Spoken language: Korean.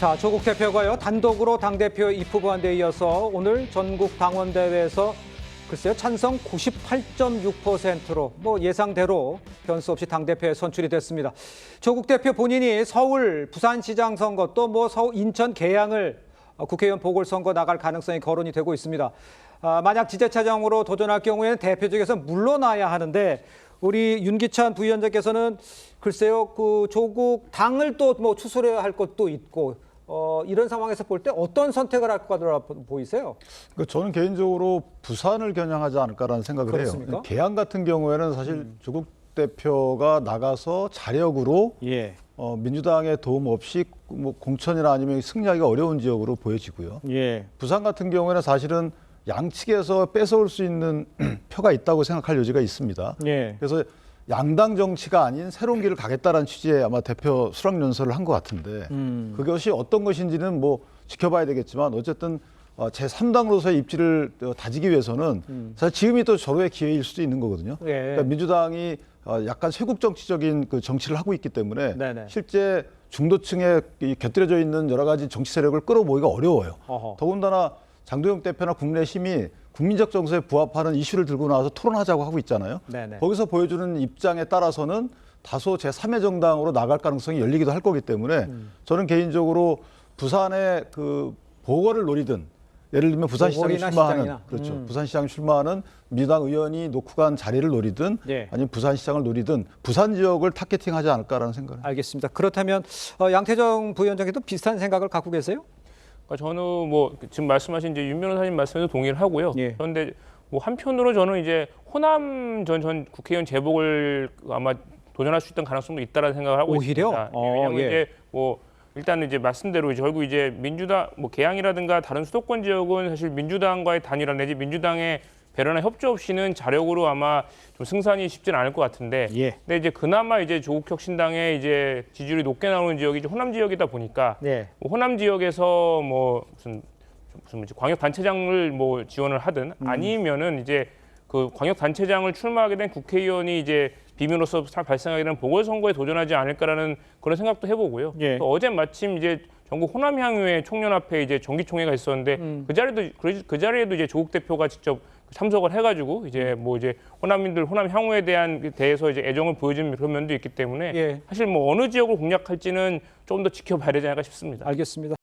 자, 조국 대표가요 단독으로 당 대표 입후보한 데 이어서 오늘 전국 당원 대회에서 글쎄요 찬성 98.6%로 뭐 예상대로 변수 없이 당 대표에 선출이 됐습니다. 조국 대표 본인이 서울 부산시장 선거 또 뭐 서울 인천 계양을 어, 국회의원 보궐선거 나갈 가능성이 거론이 되고 있습니다. 아, 만약 지자체장으로 도전할 경우에는 대표직에서 물러나야 하는데 우리 윤기찬 부위원장께서는 글쎄요 그 조국 당을 또 뭐 추스려야 할 것도 있고 어, 이런 상황에서 볼 때 어떤 선택을 할 거라 보이세요? 그 저는 개인적으로 부산을 겨냥하지 않을까라는 생각을 그렇습니까? 해요. 개항 같은 경우에는 사실 조국 대표가 나가서 자력으로 예. 어, 민주당의 도움 없이 뭐 공천이나 아니면 승리하기가 어려운 지역으로 보여지고요. 예. 부산 같은 경우에는 사실은 양측에서 뺏어올 수 있는 표가 있다고 생각할 여지가 있습니다. 예. 그래서 양당 정치가 아닌 새로운 길을 가겠다라는 취지의 아마 대표 수락 연설을 한 것 같은데 음. 그것이 어떤 것인지는 뭐 지켜봐야 되겠지만 어쨌든 어, 제 3당으로서의 입지를 어, 다지기 위해서는 사실 지금이 또 절호의 기회일 수도 있는 거거든요. 음. 예. 그러니까 민주당이 어, 약간 쇄국 정치적인 그 정치를 하고 있기 때문에 네네. 실제 중도층에 이 곁들여져 있는 여러 가지 정치 세력을 끌어모기가 어려워요. 어허. 더군다나 장도영 대표나 국내심이 국민적 정서에 부합하는 이슈를 들고 나와서 토론하자고 하고 있잖아요. 네네. 거기서 보여주는 입장에 따라서는 다소 제 3의 정당으로 나갈 가능성이 열리기도 할 거기 때문에 음. 저는 개인적으로 부산의 그 보궐을 노리든 예를 들면 부산시장에 보궐이나 출마하는 시장이나. 그렇죠. 음. 부산시장에 출마하는 민주당 의원이 놓고 간 자리를 노리든 예. 아니면 부산시장을 노리든 부산 지역을 타겟팅하지 않을까라는 생각을. 알겠습니다. 그렇다면 어, 양태정 부위원장께도 비슷한 생각을 갖고 계세요? 그러니까 저는 뭐 지금 말씀하신 이제 윤 변호사님 말씀에도 동의를 하고요. 예. 그런데 뭐 한편으로 저는 이제 호남 전, 전 국회의원 재보궐 아마 도전할 수 있던 가능성도 있다라는 생각을 하고 오히려? 있습니다. 어, 왜냐하면 예. 이제 뭐 일단 이제 말씀대로 이제 결국 이제 민주당 뭐 개항이라든가 다른 수도권 지역은 사실 민주당과의 단일화 내지 민주당의 배려나 협조 없이는 자력으로 아마 좀 승산이 쉽지는 않을 것 같은데 예. 근데 이제 그나마 이제 조국 혁신당의 이제 이제 높게 나오는 지역이 호남 지역이다 보니까 네. 뭐 호남 지역에서 뭐 무슨 무슨 뭐지 광역 단체장을 뭐 지원을 하든 음. 아니면은 이제 그 광역 단체장을 출마하게 된 국회의원이 이제 비밀로서 사- 발생하게 되는 보궐선거에 도전하지 않을까라는 그런 생각도 해보고요. 예. 또 어제 마침 이제 전국 호남 향후회 총련 앞에 이제 정기총회가 있었는데 음. 그 자리도 그, 그 자리에도 이제 조국 대표가 직접 참석을 해가지고 이제 뭐 이제 호남인들 호남 향후에 대한 그 대해서 이제 애정을 보여준 그런 면도 있기 때문에 예. 사실 뭐 어느 지역을 공략할지는 좀 더 지켜봐야 되지 않을까 싶습니다. 알겠습니다.